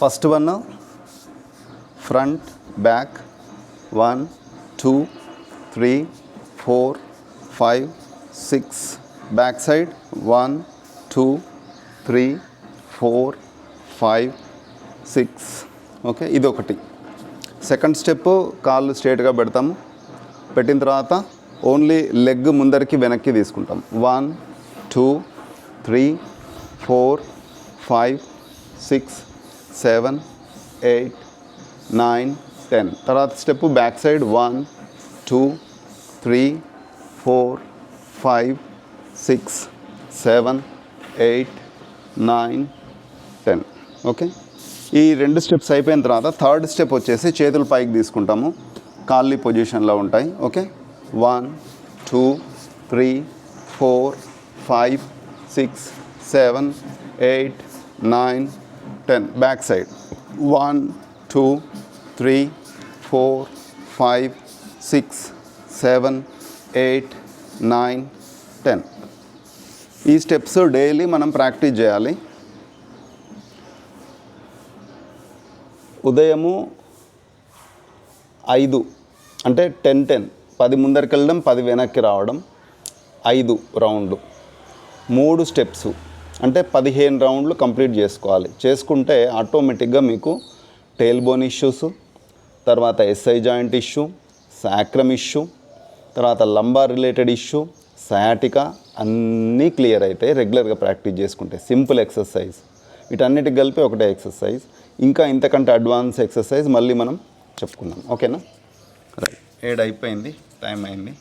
First one front back one two three four five six back side one two three four five six. Okay ఇది ఒకటి second step కాళ్ళు స్ట్రేట్గా పెడతాము. పెట్టిన తర్వాత ఓన్లీ లెగ్ ముందరికి వెనక్కి తీసుకుంటాం. One two three four five six seven eight nine ten తర్వాత step back side one two three four five six seven eight nine ten okay ఈ రెండు స్టెప్స్ అయిపోయిన తర్వాత థర్డ్ స్టెప్ వచ్చేసి చేతులు పైకి తీసుకుంటాము. కాళ్ళీ పొజిషన్లో ఉంటాయి. Okay one two three four five six seven eight nine ten back side one two three four five six seven eight nine ten ఈ స్టెప్స్ డైలీ మనం ప్రాక్టీస్ చేయాలి. ఉదయము ఐదు అంటే టెన్ టెన్ పది ముందరికి వెళ్ళడం పది వెనక్కి రావడం ఐదు రౌండ్లు మూడు స్టెప్స్ అంటే పదిహేను రౌండ్లు కంప్లీట్ చేసుకోవాలి. చేసుకుంటే ఆటోమేటిక్గా మీకు టేల్ బోన్ ఇష్యూస్ తర్వాత SI joint issue sacrum issue తర్వాత లంబార్ రిలేటెడ్ ఇష్యూ సయాటికా అన్నీ క్లియర్ అవుతాయి రెగ్యులర్గా ప్రాక్టీస్ చేసుకుంటే. Simple exercise. వీటన్నిటికి కలిపి ఒకటే ఎక్సర్సైజ్. ఇంకా ఇంతకంటే అడ్వాన్స్ ఎక్సర్సైజ్ మళ్ళీ మనం చెప్పుకుందాం. ఓకేనా? రైట్ ఏడు అయిపోయింది టైం అయింది.